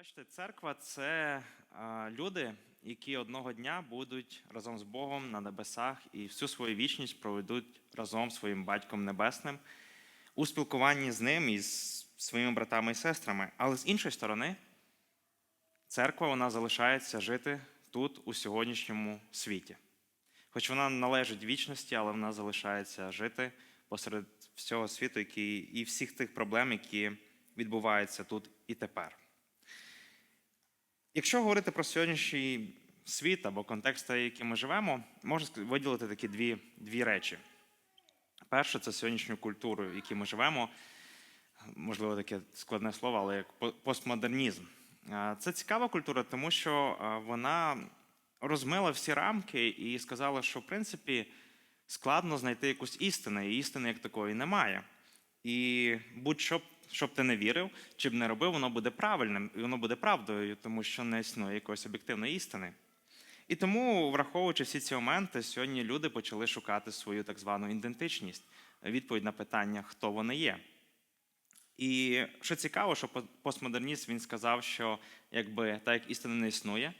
Бачите, церква це люди, які одного дня будуть разом з Богом на небесах і всю свою вічність проведуть разом з своїм батьком небесним у спілкуванні з ним і з своїми братами і сестрами. Але з іншої сторони, церква вона залишається жити тут, у сьогоднішньому світі. Хоч вона належить вічності, але вона залишається жити посеред всього світу, який, і всіх тих проблем, які відбуваються тут і тепер. Якщо говорити про сьогоднішній світ або контекст, в який ми живемо, можна виділити такі дві, дві речі. Перше це сьогоднішню культуру, в якій ми живемо. Можливо, таке складне слово, але як постмодернізм. Це цікава культура, тому що вона розмила всі рамки і сказала, що в принципі складно знайти якусь істину, і істини як такої немає. І будь-що, що б ти не вірив, чи б не робив, воно буде правильним, і воно буде правдою, тому що не існує якоїсь об'єктивної істини. І тому, враховуючи всі ці моменти, сьогодні люди почали шукати свою так звану ідентичність, відповідь на питання, хто вони є. І що цікаво, що постмодерніст він сказав, що якби так як істина не існує,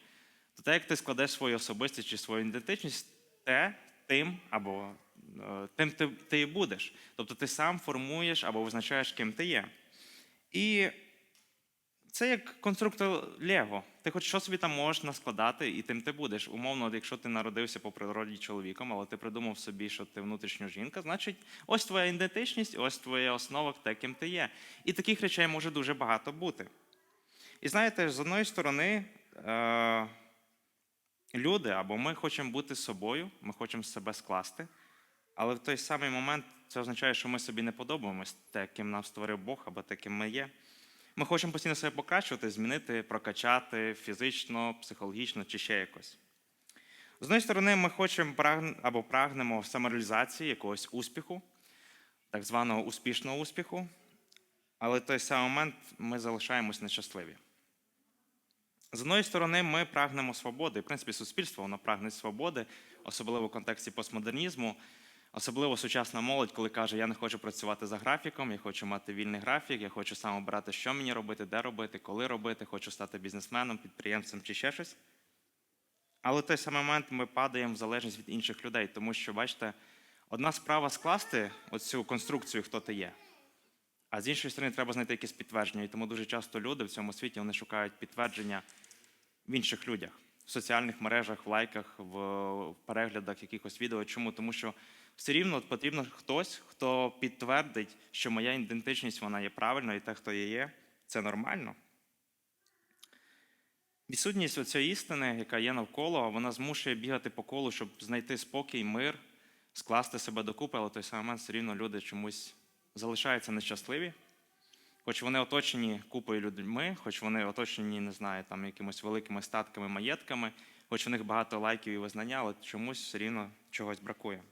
то так як ти складеш свою особистість чи свою ідентичність, те тим або е, тим ти, ти і будеш. Тобто ти сам формуєш або визначаєш, ким ти є. І це як конструктор Лего. Ти хоч що собі там можеш наскладати, і тим ти будеш. Умовно, якщо ти народився по природі чоловіком, але ти придумав собі, що ти внутрішньо жінка, значить, ось твоя ідентичність, ось твоя основа, те, ким ти є. І таких речей може дуже багато бути. І знаєте, з одної сторони, е- люди або ми хочемо бути собою, ми хочемо себе скласти, але в той самий момент це означає, що ми собі не подобаємось те, ким нас створив Бог, або те, ким ми є. Ми хочемо постійно себе покращувати, змінити, прокачати фізично, психологічно чи ще якось. З однієї сторони, ми хочемо або прагнемо самореалізації якогось успіху, так званого успішного успіху, але в той самий момент ми залишаємось нещасливі. З одної сторони, ми прагнемо свободи. В принципі, суспільство воно прагне свободи, особливо в контексті постмодернізму, особливо сучасна молодь, коли каже, я не хочу працювати за графіком, я хочу мати вільний графік, я хочу сам обирати, що мені робити, де робити, коли робити, хочу стати бізнесменом, підприємцем чи ще щось. Але в той самий момент ми падаємо в залежність від інших людей, тому що, бачите, одна справа скласти оцю конструкцію, хто ти є. А з іншої сторони, треба знайти якесь підтвердження. І тому дуже часто люди в цьому світі вони шукають підтвердження в інших людях, в соціальних мережах, в лайках, в переглядах якихось відео. Чому? Тому що все рівно потрібно хтось, хто підтвердить, що моя ідентичність вона є правильною, і те, хто я є, це нормально. Відсутність оцієї істини, яка є навколо, вона змушує бігати по колу, щоб знайти спокій, мир, скласти себе докупи, але в той самий момент все рівно люди чомусь залишаються нещасливі. Хоч вони оточені купою людьми, хоч вони оточені, не знаю, там якимось великими статками, маєтками, хоч у них багато лайків і визнання, але чомусь все рівно чогось бракує.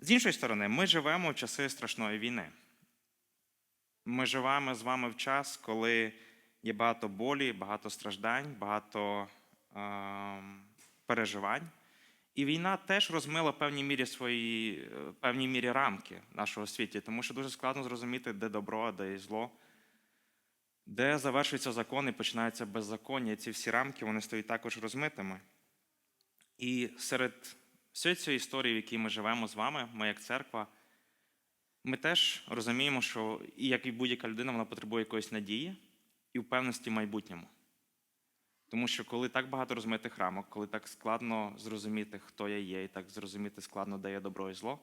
З іншої сторони, ми живемо в часи страшної війни. Ми живемо з вами в час, коли є багато болі, багато страждань, багато е, переживань. І війна теж розмила в певній мірі свої е, в певній мірі рамки нашого світі, тому що дуже складно зрозуміти, де добро, де і зло, де завершується закон і починається беззаконня. Ці всі рамки вони стають також розмитими. І серед всієї цієї історії, в якій ми живемо з вами, ми як церква, ми теж розуміємо, що як і будь-яка людина, вона потребує якоїсь надії і впевненості в майбутньому. Тому що коли так багато розмитих рамок, коли так складно зрозуміти, хто я є, і так зрозуміти складно, де є добро і зло,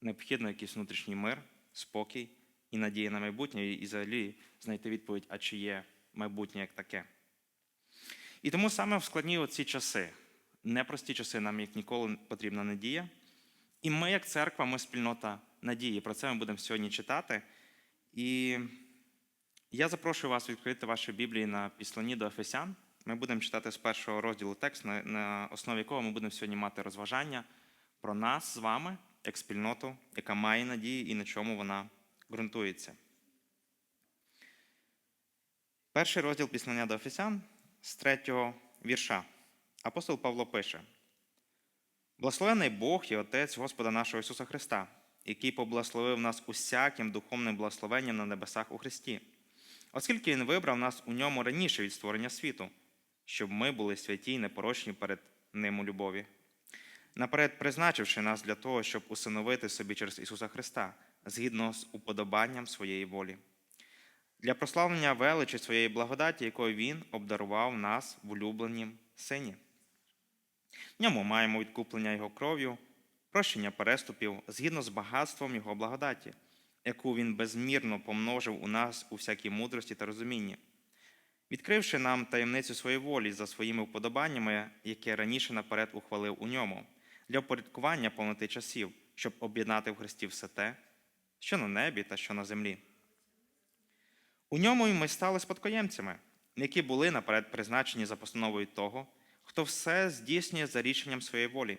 необхідно якийсь внутрішній мир, спокій і надія на майбутнє, і взагалі знайти відповідь, а чи є майбутнє як таке. І тому саме в складні оці часи, непрості часи, нам як ніколи потрібна надія. І ми, як церква, ми спільнота надії. Про це ми будемо сьогодні читати. І я запрошую вас відкрити ваші Біблії на післані до Ефесян. Ми будемо читати з першого розділу текст, на, основі якого ми будемо сьогодні мати розважання про нас з вами, як спільноту, яка має надії і на чому вона ґрунтується. Перший розділ післання до Ефесян з третього вірша. Апостол Павло пише: Благословений Бог і Отець Господа нашого Ісуса Христа, який поблагословив нас усяким духовним благословенням на небесах у Христі оскільки Він вибрав нас у ньому раніше від створення світу, щоб ми були святі й непорочні перед Ним у любові, наперед призначивши нас для того, щоб усиновити собі через Ісуса Христа, згідно з уподобанням своєї волі, для прославлення величі своєї благодаті, якою Він обдарував нас в улюбленім Сині. В ньому маємо відкуплення Його кров'ю, прощення переступів згідно з багатством Його благодаті, яку Він безмірно помножив у нас у всякій мудрості та розумінні, відкривши нам таємницю своєї волі за своїми вподобаннями, яке раніше наперед ухвалив у ньому, для впорядкування повноти часів, щоб об'єднати в Христі все те, що на небі та що на землі. У ньому й ми стали спадкоємцями, які були наперед призначені за постановою того, хто все здійснює за рішенням своєї волі,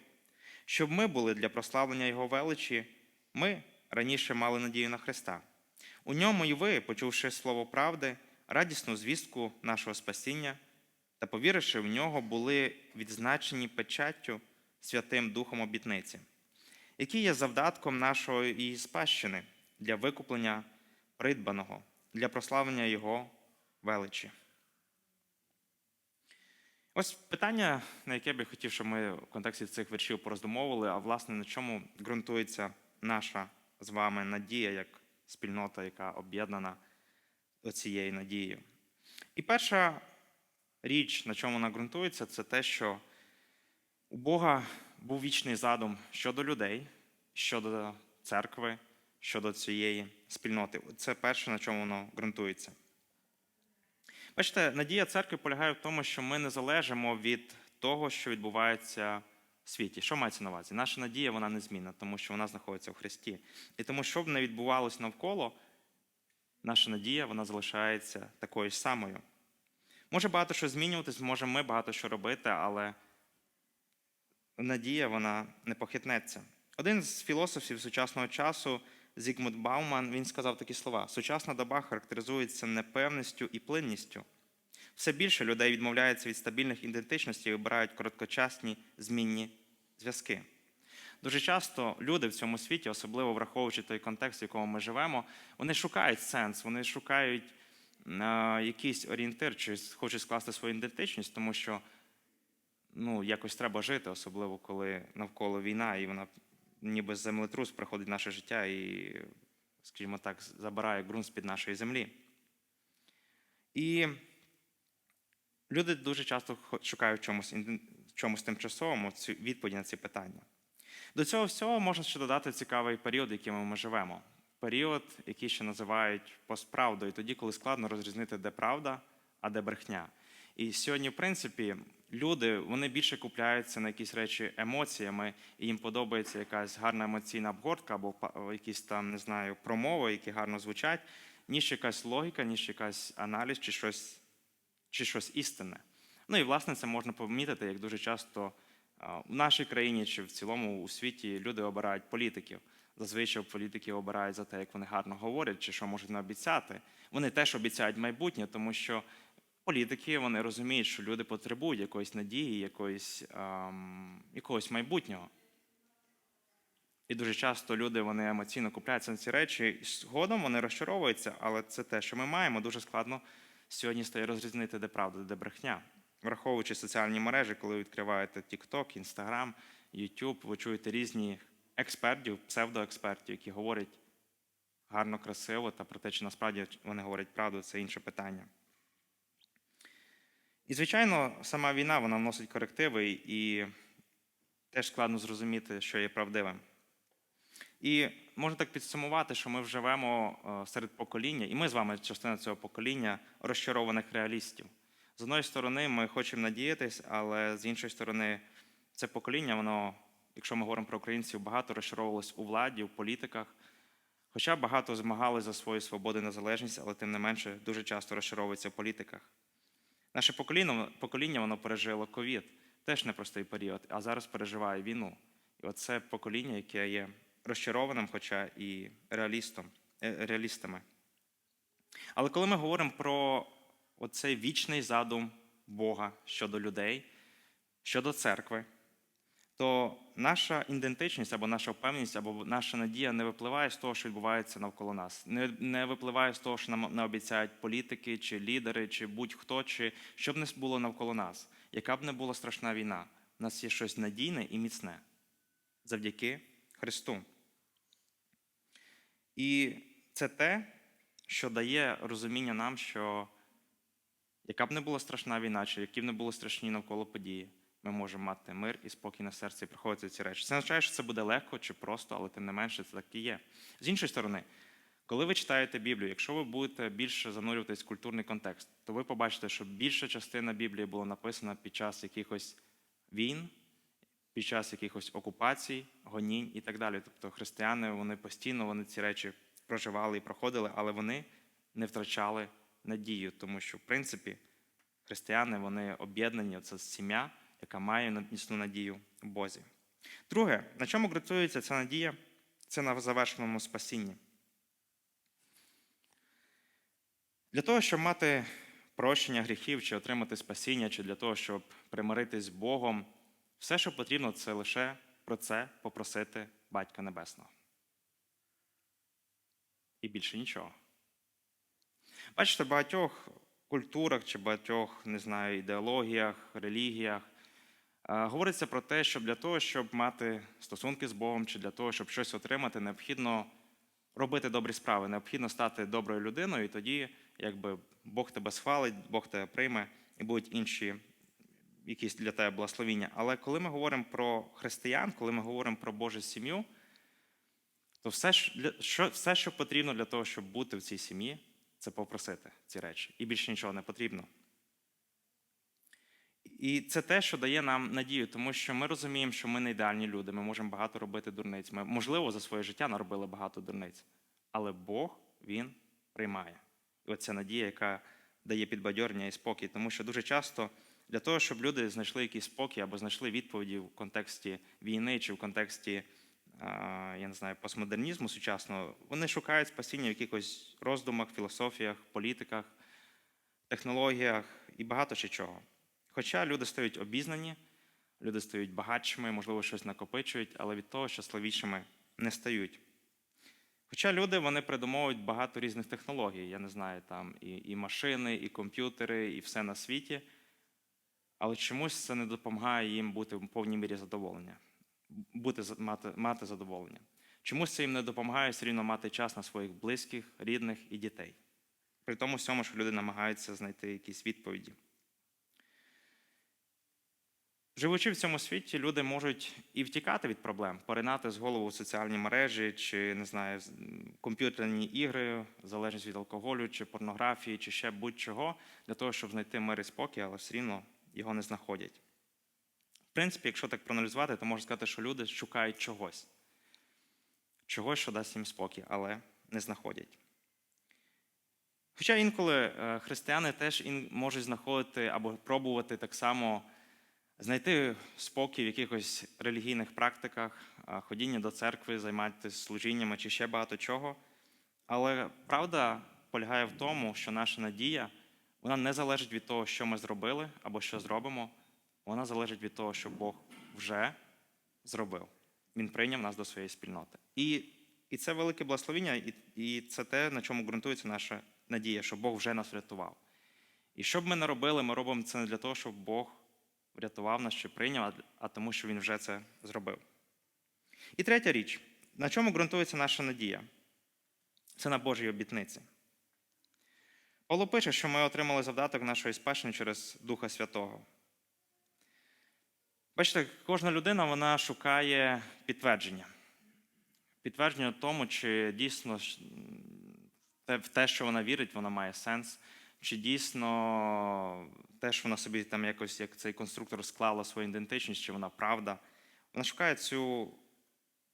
щоб ми були для прославлення Його величі, ми раніше мали надію на Христа. У ньому і ви, почувши слово правди, радісну звістку нашого спасіння та повіривши в нього, були відзначені печаттю Святим Духом обітниці, які є завдатком нашої спадщини для викуплення придбаного, для прославлення Його величі. Ось питання, на яке би хотів, щоб ми в контексті цих віршів пороздумовували, а власне на чому ґрунтується наша з вами надія як спільнота, яка об'єднана цією надією. І перша річ, на чому вона ґрунтується, це те, що у Бога був вічний задум щодо людей, щодо церкви, щодо цієї спільноти. Це перше, на чому воно ґрунтується. Бачите, надія церкви полягає в тому, що ми не залежимо від того, що відбувається світі. Що мається на увазі? Наша надія вона незмінна, тому що вона знаходиться в Христі. І тому, що б не відбувалося навколо, наша надія вона залишається такою ж самою. Може багато що змінюватись, може ми багато що робити, але надія вона не похитнеться. Один з філософів сучасного часу, Зігмунд Бауман, він сказав такі слова: сучасна доба характеризується непевністю і плинністю. Все більше людей відмовляється від стабільних ідентичностей і обирають короткочасні змінні зв'язки. Дуже часто люди в цьому світі, особливо враховуючи той контекст, в якому ми живемо, вони шукають сенс, вони шукають е, якийсь орієнтир, чи хочуть скласти свою ідентичність, тому що ну, якось треба жити, особливо коли навколо війна, і вона ніби землетрус приходить в наше життя і, скажімо так, забирає ґрунт з-під нашої землі. І люди дуже часто шукають чомусь, чомусь тимчасовому відповіді на ці питання. До цього всього можна ще додати цікавий період, в якому ми живемо. Період, який ще називають постправдою, тоді, коли складно розрізнити, де правда, а де брехня. І сьогодні, в принципі, люди вони більше купляються на якісь речі емоціями, і їм подобається якась гарна емоційна обгортка або якісь там, не знаю, промови, які гарно звучать, ніж якась логіка, ніж якась аналіз чи щось, чи щось істинне. Ну і власне це можна помітити, як дуже часто в нашій країні чи в цілому у світі люди обирають політиків. Зазвичай політики обирають за те, як вони гарно говорять, чи що можуть наобіцяти. Вони теж обіцяють майбутнє, тому що політики вони розуміють, що люди потребують якоїсь надії, якоїсь, ем, якогось майбутнього. І дуже часто люди вони емоційно купляються на ці речі, і згодом вони розчаровуються, але це те, що ми маємо, дуже складно сьогодні стає розрізнити, де правда, де брехня. Враховуючи соціальні мережі, коли відкриваєте TikTok, Instagram, YouTube, ви чуєте різні експертів, псевдоекспертів, які говорять гарно, красиво, та про те, чи насправді вони говорять правду, це інше питання. І, звичайно, сама війна вона вносить корективи, і теж складно зрозуміти, що є правдивим. І можна так підсумувати, що ми живемо е, серед покоління, і ми з вами частина цього покоління розчарованих реалістів. З одної сторони, ми хочемо надіятись, але з іншої сторони, це покоління, воно, якщо ми говоримо про українців, багато розчаровувалось у владі, у політиках. Хоча багато змагали за свою свободу і незалежність, але тим не менше дуже часто розчаровується в політиках. Наше покоління, покоління воно пережило ковід, теж непростий період, а зараз переживає війну. І оце покоління, яке є розчарованим, хоча і реалістом, е, реалістами. Але коли ми говоримо про оцей вічний задум Бога щодо людей, щодо церкви, то наша ідентичність або наша впевненість, або наша надія не випливає з того, що відбувається навколо нас, не, випливає з того, що нам не обіцяють політики, чи лідери, чи будь-хто, чи що б не було навколо нас, яка б не була страшна війна. У нас є щось надійне і міцне завдяки Христу. І це те, що дає розуміння нам, що яка б не була страшна війна, чи які б не були страшні навколо події, ми можемо мати мир і спокій на серці і проходити ці речі. Це не означає, що це буде легко чи просто, але тим не менше це так і є. З іншої сторони, коли ви читаєте Біблію, якщо ви будете більше занурюватись в культурний контекст, то ви побачите, що більша частина Біблії була написана під час якихось війн, під час якихось окупацій, гонінь і так далі. Тобто християни вони постійно вони ці речі проживали і проходили, але вони не втрачали надію, тому що, в принципі, християни вони об'єднані, це сім'я, яка має міцну надію в Бозі. Друге, на чому ґрунтується ця надія? Це на завершеному спасінні. Для того, щоб мати прощення гріхів, чи отримати спасіння, чи для того, щоб примиритись з Богом, все, що потрібно, це лише про це попросити Батька Небесного. І більше нічого. Бачите, в багатьох культурах чи багатьох, не знаю, ідеологіях, релігіях е, говориться про те, що для того, щоб мати стосунки з Богом, чи для того, щоб щось отримати, необхідно робити добрі справи, необхідно стати доброю людиною, і тоді, якби Бог тебе схвалить, Бог тебе прийме, і будуть інші якісь для тебе благословіння. Але коли ми говоримо про християн, коли ми говоримо про Божу сім'ю, то все, що, все, що потрібно для того, щоб бути в цій сім'ї, це попросити ці речі. І більше нічого не потрібно. І це те, що дає нам надію, тому що ми розуміємо, що ми не ідеальні люди, ми можемо багато робити дурниць. Ми, можливо, за своє життя наробили багато дурниць. Але Бог, Він приймає. І оця надія, яка дає підбадьорення і спокій. Тому що дуже часто для того, щоб люди знайшли якийсь спокій або знайшли відповіді в контексті війни чи в контексті, я не знаю, постмодернізму сучасного, вони шукають спасіння в якихось роздумах, філософіях, політиках, технологіях і багато ще чого. Хоча люди стають обізнані, люди стають багатшими, можливо, щось накопичують, але від того щасливішими не стають. Хоча люди вони придумовують багато різних технологій, я не знаю, там і, і машини, і комп'ютери, і все на світі, але чомусь це не допомагає їм бути в повній мірі задоволення, бути, мати, мати задоволення. Чомусь це їм не допомагає все рівно мати час на своїх близьких, рідних і дітей. При тому всьому, що люди намагаються знайти якісь відповіді. Живучи в цьому світі, люди можуть і втікати від проблем, поринати з голову в соціальні мережі, чи не знаю, комп'ютерні ігри, залежність від алкоголю, чи порнографії, чи ще будь-чого, для того, щоб знайти мир і спокій, але все рівно його не знаходять. В принципі, якщо так проаналізувати, то можна сказати, що люди шукають чогось, чогось, що дасть їм спокій, але не знаходять. Хоча інколи е, християни теж можуть знаходити або пробувати так само знайти спокій в якихось релігійних практиках, ходіння до церкви, займатися служіннями чи ще багато чого. Але правда полягає в тому, що наша надія вона не залежить від того, що ми зробили або що зробимо. Вона залежить від того, що Бог вже зробив. Він прийняв нас до своєї спільноти. І, і це велике благословіння, і, і це те, на чому ґрунтується наша надія, що Бог вже нас врятував. І що б ми не робили, ми робимо це не для того, щоб Бог врятував нас чи прийняв, а тому, що Він вже це зробив. І третя річ, на чому ґрунтується наша надія? Це на Божій обітниці. Павло пише, що ми отримали завдаток нашої спадщини через Духа Святого. Бачите, кожна людина вона шукає підтвердження. Підтвердження тому, чи дійсно в те, що вона вірить, воно має сенс, чи дійсно те, що вона собі там якось, як цей конструктор склала свою ідентичність, чи вона правда. Вона шукає цю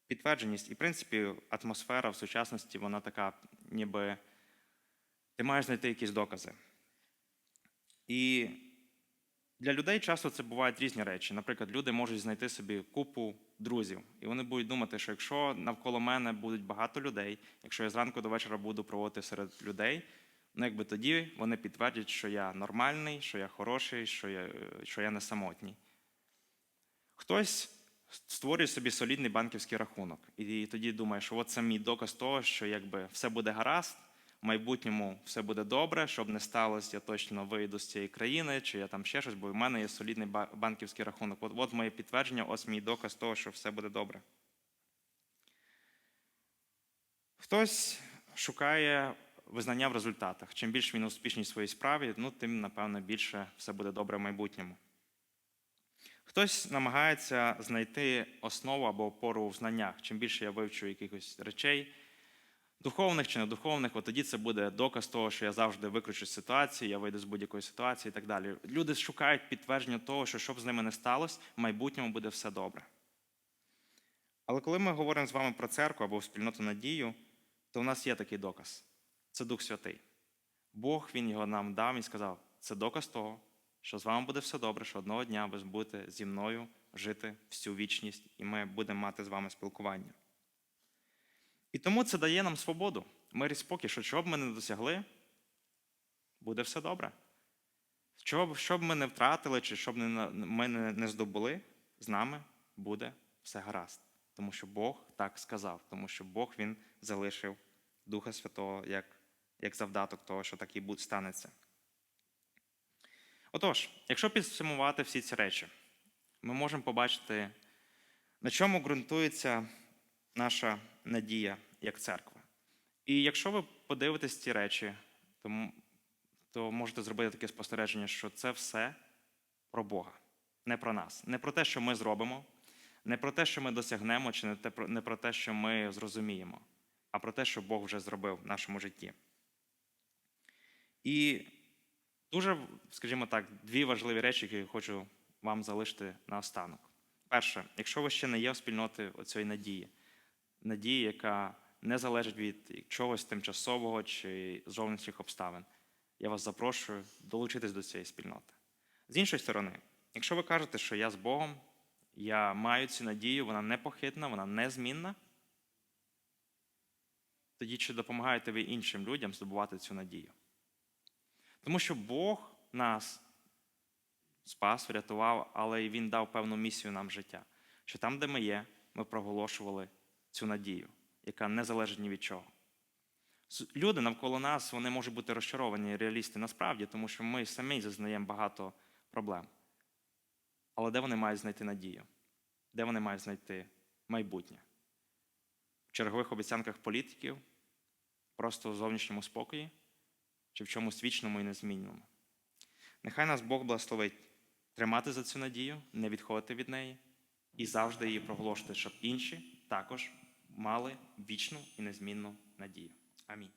підтвердженість. І, в принципі, атмосфера в сучасності, вона така, ніби ти маєш знайти якісь докази. І для людей часто це бувають різні речі. Наприклад, люди можуть знайти собі купу друзів, і вони будуть думати, що якщо навколо мене будуть багато людей, якщо я зранку до вечора буду проводити серед людей, ну якби тоді вони підтвердять, що я нормальний, що я хороший, що я, що я не самотній. Хтось Створюй собі солідний банківський рахунок. І тоді думаєш, що от це мій доказ того, що якби все буде гаразд, в майбутньому все буде добре, щоб не сталося, я точно вийду з цієї країни, чи я там ще щось, бо в мене є солідний банківський рахунок. От, от моє підтвердження, ось мій доказ того, що все буде добре. Хтось шукає визнання в результатах. Чим більше він успішний в своїй справі, ну, тим, напевно, більше все буде добре в майбутньому. Хтось намагається знайти основу або опору в знаннях. Чим більше я вивчу якихось речей, духовних чи недуховних, от тоді це буде доказ того, що я завжди викручусь з ситуації, я вийду з будь-якої ситуації і так далі. Люди шукають підтвердження того, що щоб з ними не сталося, в майбутньому буде все добре. Але коли ми говоримо з вами про церкву або спільноту надію, то в нас є такий доказ це Дух Святий. Бог Він його нам дав і сказав: це доказ того, що з вами буде все добре, що одного дня ви будете зі мною жити всю вічність, і ми будемо мати з вами спілкування. І тому це дає нам свободу, мир і спокій, що чого б ми не досягли, буде все добре. Б, що б ми не втратили, чи що б ми не, здобули, з нами буде все гаразд. Тому що Бог так сказав, тому що Бог Він залишив Духа Святого як, як завдаток того, що так і буде станеться. Отож, якщо підсумувати всі ці речі, ми можемо побачити, на чому ґрунтується наша надія як церква. І якщо ви подивитесь ці речі, то, то можете зробити таке спостереження, що це все про Бога, не про нас, не про те, що ми зробимо, не про те, що ми досягнемо, чи не те- не про те, що ми зрозуміємо, а про те, що Бог вже зробив в нашому житті. І дуже, скажімо так, дві важливі речі, які я хочу вам залишити наостанок. Перше, якщо ви ще не є в спільноти цієї надії, надії, яка не залежить від чогось тимчасового чи зовнішніх обставин, я вас запрошую долучитись до цієї спільноти. З іншої сторони, якщо ви кажете, що я з Богом, я маю цю надію, вона непохитна, вона незмінна, тоді чи допомагаєте ви іншим людям здобувати цю надію? Тому що Бог нас спас, врятував, але і Він дав певну місію нам життя. Що там, де ми є, ми проголошували цю надію, яка не залежить ні від чого. Люди навколо нас вони можуть бути розчаровані реалісти насправді, тому що ми самі зазнаємо багато проблем. Але де вони мають знайти надію? Де вони мають знайти майбутнє? В чергових обіцянках політиків, просто в зовнішньому спокої чи в чомусь вічному і незмінному. Нехай нас Бог благословить тримати за цю надію, не відходити від неї і завжди її проголошувати, щоб інші також мали вічну і незмінну надію. Амінь.